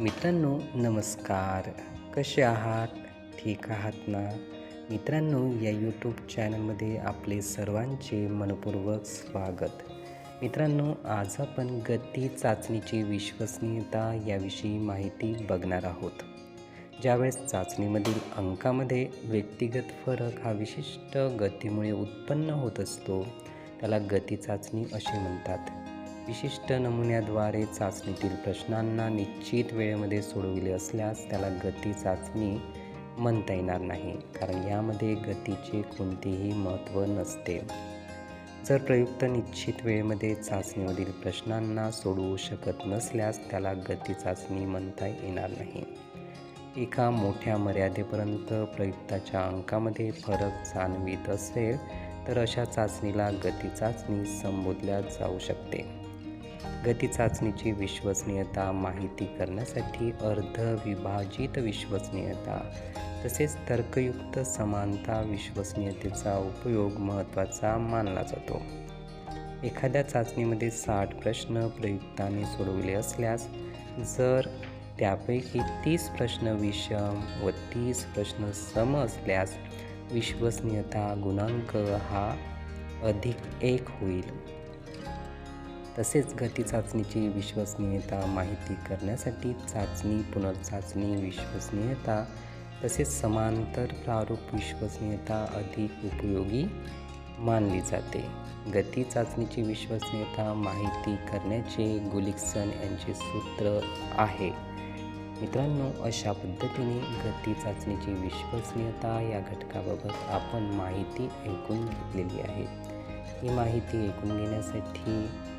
मित्रांनो नमस्कार. कसे आहात? ठीक आहात ना? मित्रांनो या यूट्यूब चॅनलमध्ये आपले सर्वांचे मनपूर्वक स्वागत. मित्रांनो आज आपण गती चाचणीची विश्वसनीयता याविषयी माहिती बघणार आहोत. ज्यावेळेस चाचणीमधील अंकामध्ये व्यक्तिगत फरक हा विशिष्ट गतीमुळे उत्पन्न होत असतो त्याला गती चाचणी असे म्हणतात. विशिष्ट नमुन्याद्वारे चाचणीतील प्रश्नांना निश्चित वेळेमध्ये सोडविले असल्यास त्याला गती चाचणी म्हणता येणार नाही कारण यामध्ये गतीचे कोणतेही महत्त्व नसते. जर प्रयुक्त निश्चित वेळेमध्ये चाचणीमधील प्रश्नांना सोडवू शकत नसल्यास त्याला गती चाचणी म्हणता येणार नाही. एका मोठ्या मर्यादेपर्यंत प्रयुक्ताच्या अंकामध्ये फरक जाणवित असेल तर अशा चाचणीला गती चाचणी संबोधल्या जाऊ शकते. गती चाचणीची विश्वसनीयता माहिती करण्यासाठी अर्धविभाजित विश्वसनीयता तसेच तर्कयुक्त समानता विश्वसनीयतेचा उपयोग महत्त्वाचा मानला जातो. एखाद्या चाचणीमध्ये साठ प्रश्न प्रयुक्ताने सोडवले असल्यास जर त्यापैकी तीस प्रश्न विषम व तीस प्रश्न सम असल्यास विश्वसनीयता गुणांक हा अधिक एक होईल. तसेच गती चाचणीची विश्वसनीयता माहिती करण्यासाठी चाचणी पुनर्चाचणी विश्वसनीयता तसेच समांतर प्रारूप विश्वसनीयता अधिक उपयोगी मानली जाते. गती चाचणीची विश्वसनीयता माहिती करण्याचे गुलिक्सन यांचे सूत्र आहे. मित्रांनो अशा पद्धतीने गती चाचणीची विश्वसनीयता या घटकाबाबत आपण माहिती ऐकून घेतलेली आहे. ही माहिती ऐकून घेण्यासाठी